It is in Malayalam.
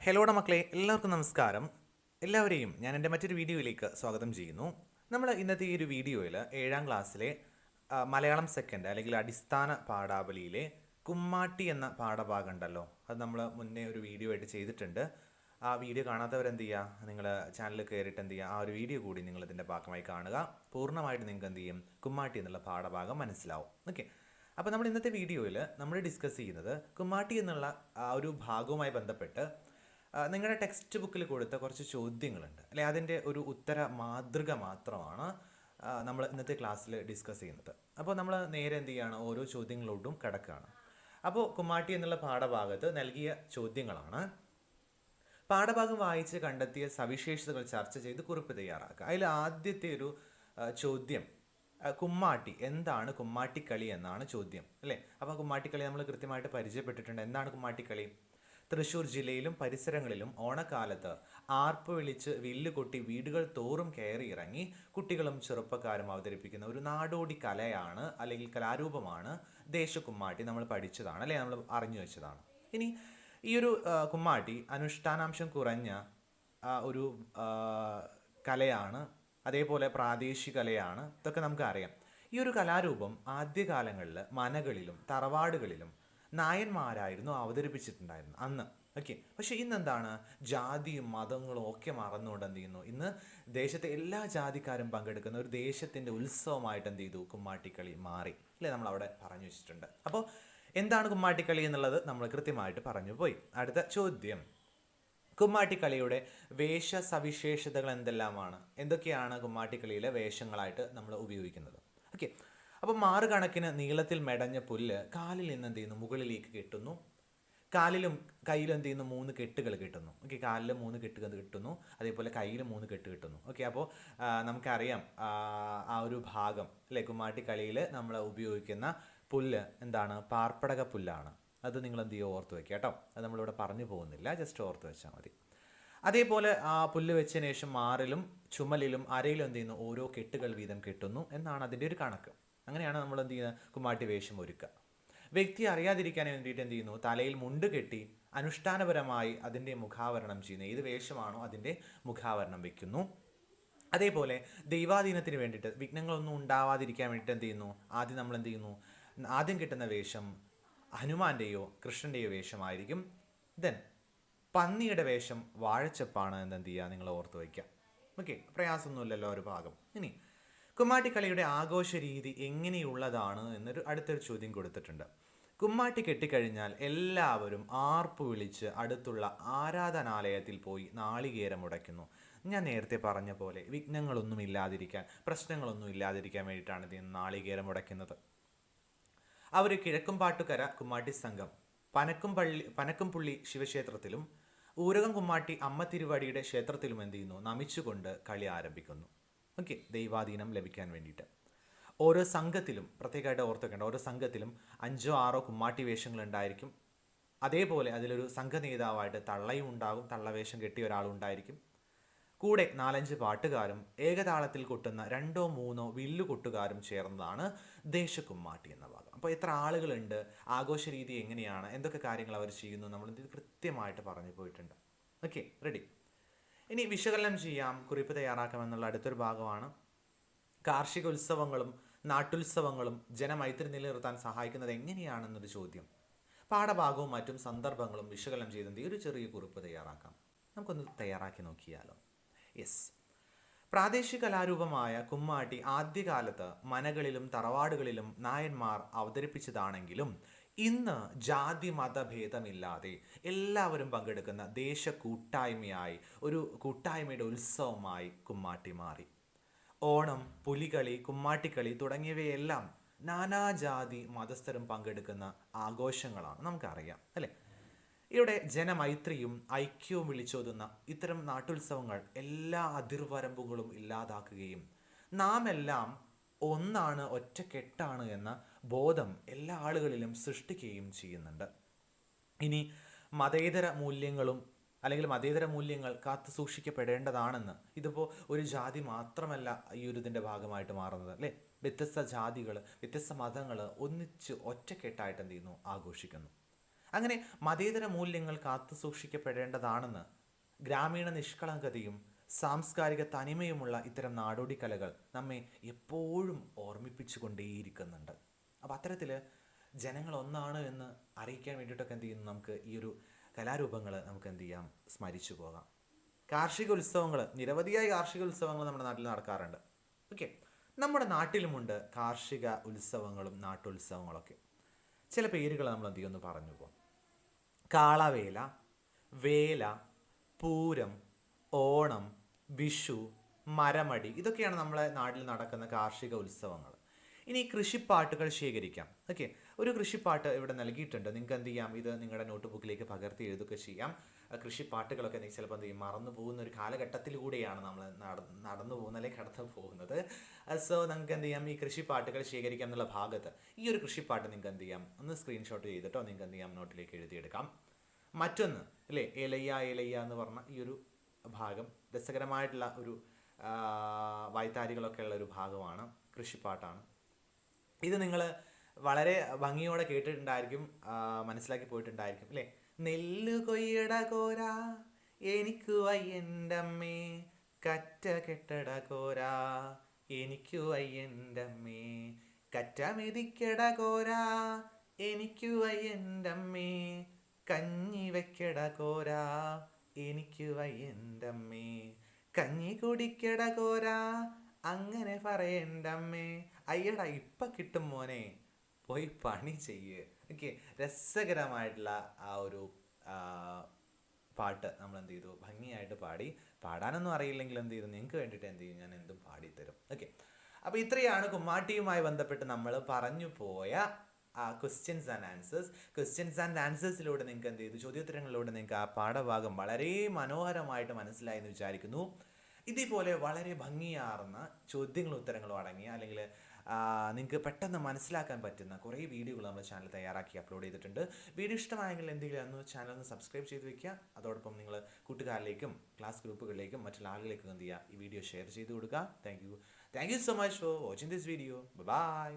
ഹലോടെ മക്കളെ എല്ലാവർക്കും നമസ്കാരം. എല്ലാവരെയും ഞാൻ എന്റെ മറ്റൊരു വീഡിയോയിലേക്ക് സ്വാഗതം ചെയ്യുന്നു. നമ്മൾ ഇന്നത്തെ ഈ ഒരു വീഡിയോയിൽ ഏഴാം ക്ലാസ്സിലെ മലയാളം സെക്കൻഡ് അല്ലെങ്കിൽ അടിസ്ഥാന പാഠാവലിയിലെ കുമ്മാട്ടി എന്ന പാഠഭാഗം ഉണ്ടല്ലോ അത് നമ്മൾ മുന്നേ ഒരു വീഡിയോ ആയിട്ട് ചെയ്തിട്ടുണ്ട്. ആ വീഡിയോ കാണാത്തവരെന്ത് ചെയ്യുക നിങ്ങൾ ചാനലിൽ കയറിയിട്ട് എന്ത് ചെയ്യുക ആ ഒരു വീഡിയോ കൂടി നിങ്ങൾ ഇതിന്റെ ഭാഗമായി കാണുക. പൂർണമായിട്ട് നിങ്ങൾക്ക് എന്ത് ചെയ്യും? കുമ്മാട്ടി എന്നുള്ള പാഠഭാഗം മനസ്സിലാവും. ഓക്കെ. അപ്പോൾ നമ്മൾ ഇന്നത്തെ വീഡിയോയിൽ നമ്മൾ ഡിസ്കസ് ചെയ്യുന്നത് കുമ്മാട്ടി എന്നുള്ള ആ ഒരു ഭാഗവുമായി ബന്ധപ്പെട്ട് നിങ്ങളുടെ ടെക്സ്റ്റ് ബുക്കിൽ കൊടുത്ത കുറച്ച് ചോദ്യങ്ങളുണ്ട്. അല്ലെ അതിന്റെ ഒരു ഉത്തര മാതൃക മാത്രമാണ് നമ്മൾ ഇന്നത്തെ ക്ലാസ്സിൽ ഡിസ്കസ് ചെയ്യുന്നത്. അപ്പോൾ നമ്മൾ നേരെ എന്ത് ചെയ്യുകയാണ് ഓരോ ചോദ്യങ്ങളോടും കിടക്കുകയാണ്. അപ്പോൾ കുമ്മാട്ടി എന്നുള്ള പാഠഭാഗത്ത് നൽകിയ ചോദ്യങ്ങളാണ്. പാഠഭാഗം വായിച്ച് കണ്ടെത്തിയ സവിശേഷതകൾ ചർച്ച ചെയ്ത് കുറിപ്പ് തയ്യാറാക്കുക. അതിൽ ആദ്യത്തെ ഒരു ചോദ്യം കുമ്മാട്ടി എന്താണ് കുമ്മാട്ടിക്കളി എന്നാണ് ചോദ്യം. അല്ലേ അപ്പോൾ കുമ്മാട്ടിക്കളി നമ്മൾ കൃത്യമായിട്ട് പരിചയപ്പെട്ടിട്ടുണ്ട്. എന്താണ് കുമ്മാട്ടിക്കളി? തൃശ്ശൂർ ജില്ലയിലും പരിസരങ്ങളിലും ഓണക്കാലത്ത് ആർപ്പ് വിളിച്ച് വില്ല് കൊട്ടി വീടുകൾ തോറും കയറി ഇറങ്ങി കുട്ടികളും ചെറുപ്പക്കാരും അവതരിപ്പിക്കുന്ന ഒരു നാടോടി കലയാണ് അല്ലെങ്കിൽ കലാരൂപമാണ് ദേശകുമ്മാട്ടി. നമ്മൾ പഠിച്ചതാണ് അല്ലെ? നമ്മൾ അറിഞ്ഞു വെച്ചതാണ്. ഇനി ഈ ഒരു കുമ്മാട്ടി അനുഷ്ഠാനാംശം കുറഞ്ഞ ഒരു കലയാണ് അതേപോലെ പ്രാദേശിക കലയാണ് ഇതൊക്കെ നമുക്ക് അറിയാം. ഈ ഒരു കലാരൂപം ആദ്യകാലങ്ങളിൽ മനകളിലും തറവാടുകളിലും നായന്മാരായിരുന്നു അവതരിപ്പിച്ചിട്ടുണ്ടായിരുന്നു അന്ന്. ഓക്കെ പക്ഷെ ഇന്നെന്താണ്? ജാതിയും മതങ്ങളും ഒക്കെ മറന്നുകൊണ്ട് എന്ത് ചെയ്യുന്നു? ഇന്ന് ദേശത്തെ എല്ലാ ജാതിക്കാരും പങ്കെടുക്കുന്ന ഒരു ദേശത്തിന്റെ ഉത്സവമായിട്ട് എന്ത് ചെയ്തു? കുമ്മാട്ടിക്കളി മാറി. അല്ലേ? നമ്മൾ അവിടെ പറഞ്ഞു വെച്ചിട്ടുണ്ട്. അപ്പോൾ എന്താണ് കുമ്മാട്ടിക്കളി എന്നുള്ളത്? നമ്മൾ കൃത്യമായിട്ട് പറഞ്ഞു പോയി. അടുത്ത ചോദ്യം. കുമ്മാട്ടിക്കളിയുടെ വേഷ സവിശേഷതകൾ എന്തെല്ലാമാണ്? എന്തൊക്കെയാണ് കുമ്മാട്ടിക്കളിയിലെ വേഷങ്ങളായിട്ട് നമ്മൾ ഉപയോഗിക്കുന്നത്? ഓക്കെ അപ്പം മാറുകണക്കിന് നീളത്തിൽ മെടഞ്ഞ പുല്ല് കാലിൽ നിന്ന് എന്ത് ചെയ്യുന്നു? മുകളിലേക്ക് കെട്ടുന്നു. കാലിലും കയ്യിലും എന്ത് ചെയ്യുന്നു? മൂന്ന് കെട്ടുകൾ കിട്ടുന്നു. ഓക്കെ കാലിലും മൂന്ന് കെട്ടുകൾ കിട്ടുന്നു? അതേപോലെ കയ്യിൽ മൂന്ന് കെട്ട് കിട്ടുന്നു. ഓക്കെ അപ്പോൾ നമുക്കറിയാം ആ, ഒരു ഭാഗം അല്ലേ? കുമ്മാട്ടിക്കളിയിൽ നമ്മൾ ഉപയോഗിക്കുന്ന പുല്ല് എന്താണ്? പാർപ്പടക പുല്ലാണ്. അത് നിങ്ങൾ എന്ത് ചെയ്യുക? ഓർത്ത് വെക്കുക കേട്ടോ. അത് നമ്മളിവിടെ പറഞ്ഞു പോകുന്നില്ല. ജസ്റ്റ് ഓർത്ത് വെച്ചാൽ മതി. അതേപോലെ ആ പുല്ല് വെച്ചതിന് ശേഷം മാറിലും ചുമലിലും അരയിലും എന്ത് ചെയ്യുന്നു? ഓരോ കെട്ടുകൾ വീതം കെട്ടുന്നു എന്നാണ് അതിന്റെ ഒരു കണക്ക്. അങ്ങനെയാണ് നമ്മൾ എന്ത് ചെയ്യുന്നത് കുമ്മാട്ടി വേഷം ഒരുക്കുക. വ്യക്തി അറിയാതിരിക്കാൻ വേണ്ടിയിട്ട് എന്ത് ചെയ്യുന്നു? തലയിൽ മുണ്ട് കെട്ടി അനുഷ്ഠാനപരമായി അതിന്റെ മുഖാവരണം ചെയ്യുന്നു. ഏത് വേഷമാണോ അതിന്റെ മുഖാവരണം വയ്ക്കുന്നു അതേപോലെ ദൈവാധീനത്തിന് വേണ്ടിയിട്ട് വിഘ്നങ്ങളൊന്നും ഉണ്ടാവാതിരിക്കാൻ വേണ്ടിയിട്ട് എന്ത് ചെയ്യുന്നു? ആദ്യം നമ്മൾ എന്ത് ചെയ്യുന്നു? ആദ്യം കിട്ടുന്ന വേഷം ഹനുമാന്റെയോ കൃഷ്ണന്റെയോ വേഷമായിരിക്കും. ദെൻ പന്നിയുടെ വേഷം വാഴച്ചപ്പാണ് എന്ന് എന്ത് ചെയ്യുക? നിങ്ങൾ ഓർത്ത് വയ്ക്കുക. ഓക്കെ പ്രയാസമൊന്നുമില്ലല്ലോ ഒരു ഭാഗം. ഇനി കുമ്മാട്ടിക്കളിയുടെ ആഘോഷ രീതി എങ്ങനെയുള്ളതാണ് എന്നൊരു അടുത്തൊരു ചോദ്യം കൊടുത്തിട്ടുണ്ട്. കുമ്മാട്ടി കെട്ടിക്കഴിഞ്ഞാൽ എല്ലാവരും ആർപ്പ് വിളിച്ച് അടുത്തുള്ള ആരാധനാലയത്തിൽ പോയി നാളികേരം ഉടയ്ക്കുന്നു. ഞാൻ നേരത്തെ പറഞ്ഞ പോലെ വിഘ്നങ്ങളൊന്നും ഇല്ലാതിരിക്കാൻ പ്രശ്നങ്ങളൊന്നും ഇല്ലാതിരിക്കാൻ വേണ്ടിയിട്ടാണ് ഇത് നാളികേരം ഉടയ്ക്കുന്നത്. അവർ കിഴക്കുംപാട്ടുകര കുമ്മാട്ടി സംഘം പനക്കും പനക്കുംപള്ളി പനക്കുംപുള്ളി ശിവക്ഷേത്രത്തിലും ഊരകം കുമ്മാട്ടി അമ്മ തിരുവാടിയുടെ ക്ഷേത്രത്തിലും എന്ത് ചെയ്യുന്നു? നമിച്ചുകൊണ്ട് കളി ആരംഭിക്കുന്നു. ഓക്കെ ദൈവാധീനം ലഭിക്കാൻ വേണ്ടിയിട്ട്. ഓരോ സംഘത്തിലും പ്രത്യേകമായിട്ട് ഓർത്തുക്കേണ്ട ഓരോ സംഘത്തിലും അഞ്ചോ ആറോ കുമ്മാട്ടി വേഷങ്ങൾ ഉണ്ടായിരിക്കും. അതേപോലെ അതിലൊരു സംഘ നേതാവായിട്ട് തള്ളയും ഉണ്ടാകും തള്ളവേഷം കെട്ടിയ ഒരാളും ഉണ്ടായിരിക്കും. കൂടെ നാലഞ്ച് പാട്ടുകാരും ഏകതാളത്തിൽ കൊട്ടുന്ന രണ്ടോ മൂന്നോ വില്ലു കൊട്ടുകാരും ചേർന്നതാണ് ദേശക്കുമ്മാട്ടി എന്ന ഭാഗം. അപ്പോൾ എത്ര ആളുകളുണ്ട് ആഘോഷ രീതി എങ്ങനെയാണ് എന്തൊക്കെ കാര്യങ്ങൾ അവർ ചെയ്യുന്നു നമ്മൾ കൃത്യമായിട്ട് പറഞ്ഞു പോയിട്ടുണ്ട്. Okay ready. ഇനി വിശകലനം ചെയ്യാം. കുറിപ്പ് തയ്യാറാക്കാം എന്നുള്ള അടുത്തൊരു ഭാഗമാണ്. കാർഷിക ഉത്സവങ്ങളും നാട്ടുത്സവങ്ങളും ജനമൈത്രി നിലനിർത്താൻ സഹായിക്കുന്നത് എങ്ങനെയാണെന്നൊരു ചോദ്യം. പാഠഭാഗവും മറ്റും സന്ദർഭങ്ങളും വിശകലനം ചെയ്തതിന്റെ ഒരു ചെറിയ കുറിപ്പ് തയ്യാറാക്കാം. നമുക്കൊന്ന് തയ്യാറാക്കി നോക്കിയാലോ. യെസ് പ്രാദേശിക കലാരൂപമായ കുമ്മാട്ടി ആദ്യകാലത്ത് മനകളിലും തറവാടുകളിലും നായന്മാർ അവതരിപ്പിച്ചതാണെങ്കിലും ഇന്ന് ജാതി മതഭേദമില്ലാതെ എല്ലാവരും പങ്കെടുക്കുന്ന ദേശ കൂട്ടായ്മയായി ഒരു കൂട്ടായ്മയുടെ ഉത്സവമായി കുമ്മാട്ടി മാറി. ഓണം പുലികളി കുമ്മാട്ടിക്കളി തുടങ്ങിയവയെല്ലാം നാനാജാതി മതസ്ഥരും പങ്കെടുക്കുന്ന ആഘോഷങ്ങളാണ് നമുക്കറിയാം അല്ലേ? ഇവിടെ ജനമൈത്രിയും ഐക്യവും വിളിച്ചോതുന്ന ഇത്തരം നാട്ടുത്സവങ്ങൾ എല്ലാ അതിർവരമ്പുകളും ഇല്ലാതാക്കുകയും നാം എല്ലാം ഒന്നാണ് ഒറ്റക്കെട്ടാണ് എന്ന ബോധം എല്ലാ ആളുകളിലും സൃഷ്ടിക്കുകയും ചെയ്യുന്നുണ്ട്. ഇനി മതേതര മൂല്യങ്ങളും അല്ലെങ്കിൽ മതേതര മൂല്യങ്ങൾ കാത്തു സൂക്ഷിക്കപ്പെടേണ്ടതാണെന്ന് ഇതിപ്പോൾ ഒരു ജാതി മാത്രമല്ല ഈ ഒരു ഇതിന്റെ ഭാഗമായിട്ട് മാറുന്നത് അല്ലേ? വ്യത്യസ്ത ജാതികൾ വ്യത്യസ്ത മതങ്ങൾ ഒന്നിച്ച് ഒറ്റക്കെട്ടായിട്ട് എന്ത് ചെയ്യുന്നു? ആഘോഷിക്കുന്നു. അങ്ങനെ മതേതര മൂല്യങ്ങൾ കാത്തു സൂക്ഷിക്കപ്പെടേണ്ടതാണെന്ന് ഗ്രാമീണ നിഷ്കളങ്കതയും സാംസ്കാരിക തനിമയുമുള്ള ഇത്തരം നാടോടി കലകൾ നമ്മെ എപ്പോഴും ഓർമ്മിപ്പിച്ചുകൊണ്ടേയിരിക്കുന്നുണ്ട്. അപ്പോൾ അത്തരത്തിൽ ജനങ്ങൾ ഒന്നാണ് എന്ന് അറിയിക്കാൻ വേണ്ടിയിട്ടൊക്കെ എന്ത് ചെയ്യുന്നു? നമുക്ക് ഈ ഒരു കലാരൂപങ്ങൾ നമുക്ക് എന്ത് ചെയ്യാം? സ്മരിച്ചു പോകാം. കാർഷിക ഉത്സവങ്ങൾ നിരവധിയായ കാർഷിക ഉത്സവങ്ങൾ നമ്മുടെ നാട്ടിൽ നടക്കാറുണ്ട്. ഓക്കെ. നമ്മുടെ നാട്ടിലുമുണ്ട് കാർഷിക ഉത്സവങ്ങളും നാട്ടുത്സവങ്ങളൊക്കെ. ചില പേരുകൾ നമ്മൾ എന്ത് ചെയ്യുമെന്ന് പറഞ്ഞു പോകാം. കാളവേല വേല പൂരം ഓണം വിഷു മരമടി ഇതൊക്കെയാണ് നമ്മളെ നാട്ടിൽ നടക്കുന്ന കാർഷിക ഉത്സവങ്ങൾ. ഇനി കൃഷിപ്പാട്ടുകൾ ശേഖരിക്കാം. ഓക്കെ. ഒരു കൃഷിപ്പാട്ട് ഇവിടെ നൽകിയിട്ടുണ്ട്. നിങ്ങൾക്ക് എന്ത് ചെയ്യാം? ഇത് നിങ്ങളുടെ നോട്ട് ബുക്കിലേക്ക് പകർത്തി എഴുതുകയൊക്കെ ചെയ്യാം. കൃഷിപ്പാട്ടുകളൊക്കെ നിങ്ങൾ ചിലപ്പോൾ എന്ത് മറന്നു പോകുന്ന ഒരു കാലഘട്ടത്തിലൂടെയാണ് നമ്മൾ നട- നടന്നു പോകുന്ന അല്ലെങ്കിൽ കടന്നു പോകുന്നത്. സോ നിങ്ങൾക്ക് എന്ത് ചെയ്യാം? ഈ കൃഷിപ്പാട്ടുകൾ ശേഖരിക്കാം എന്നുള്ള ഭാഗത്ത് ഈ ഒരു കൃഷിപ്പാട്ട് നിങ്ങൾക്ക് എന്ത് ചെയ്യാം? ഒന്ന് സ്ക്രീൻഷോട്ട് ചെയ്തിട്ടോ? നിങ്ങൾക്ക് എന്ത് ചെയ്യാം? നോട്ടിലേക്ക് എഴുതിയെടുക്കാം. മറ്റൊന്ന് അല്ലേ ഇലയ്യ ഇലയ്യ എന്ന് പറഞ്ഞ ഈ ഒരു ഭാഗം രസകരമായിട്ടുള്ള ഒരു വൈതാരികളൊക്കെ ഉള്ള ഒരു ഭാഗമാണ് കൃഷിപ്പാട്ടാണ്. ഇത് നിങ്ങൾ വളരെ ഭംഗിയോടെ കേട്ടിട്ടുണ്ടായിരിക്കും മനസ്സിലാക്കി പോയിട്ടുണ്ടായിരിക്കും അല്ലേ? നെല്ല് കൊയ്യട കോര എനിക്ക് വയ്യന്റമ്മേ കറ്റ കെട്ടട കോര എനിക്ക് വയ്യന്റമ്മേ കറ്റ മെതിക്കട കോര എനിക്ക് വയ്യന്റമ്മേ കഞ്ഞി വെക്കട കോര എനിക്ക് വയ്യണ്ടമ്മേ. കഞ്ഞി കുടിക്കട കോരാ. അങ്ങനെ പറയണ്ടമ്മേ. അയ്യടാ ഇപ്പൊ കിട്ടും മോനെ. പോയി പണി ചെയ്യ്. ഓക്കെ രസകരമായിട്ടുള്ള ആ ഒരു പാട്ട് നമ്മൾ എന്ത് ചെയ്തു ഭംഗിയായിട്ട് പാടി. പാടാനൊന്നും അറിയില്ലെങ്കിൽ എന്ത് ചെയ്തു നിങ്ങൾക്ക് വേണ്ടിയിട്ട് എന്ത് ചെയ്യും ഞാൻ എന്തും പാടിത്തരും. ഓക്കെ. അപ്പോൾ ഇത്രയാണ് കുമ്മാട്ടിയുമായി ബന്ധപ്പെട്ട് നമ്മൾ പറഞ്ഞു പോയ questions and answers questions and ആൻസേഴ്സിലൂടെ നിങ്ങൾക്ക് എന്ത് ചെയ്തു? ചോദ്യോത്തരങ്ങളിലൂടെ നിങ്ങൾക്ക് ആ പാഠഭാഗം വളരെ മനോഹരമായിട്ട് മനസ്സിലായി എന്ന് വിചാരിക്കുന്നു. ഇതേപോലെ വളരെ ഭംഗിയാർന്ന ചോദ്യങ്ങളും ഉത്തരങ്ങളും അടങ്ങിയ അല്ലെങ്കിൽ നിങ്ങൾക്ക് പെട്ടെന്ന് മനസ്സിലാക്കാൻ പറ്റുന്ന കുറേ വീഡിയോകൾ നമ്മുടെ ചാനൽ തയ്യാറാക്കി അപ്ലോഡ് ചെയ്തിട്ടുണ്ട്. വീഡിയോ ഇഷ്ടമായെങ്കിൽ എന്തെങ്കിലും ഒന്ന് ചാനൽ ഒന്ന് സബ്സ്ക്രൈബ് ചെയ്ത് വെക്കുക. അതോടൊപ്പം നിങ്ങൾ കൂട്ടുകാരിലേക്കും ക്ലാസ് ഗ്രൂപ്പുകളിലേക്കും മറ്റുള്ള ആളുകളിലേക്കും എന്ത് ചെയ്യുക? ഈ വീഡിയോ ഷെയർ ചെയ്ത് കൊടുക്കുക. Thank you thank you so much for watching this video bye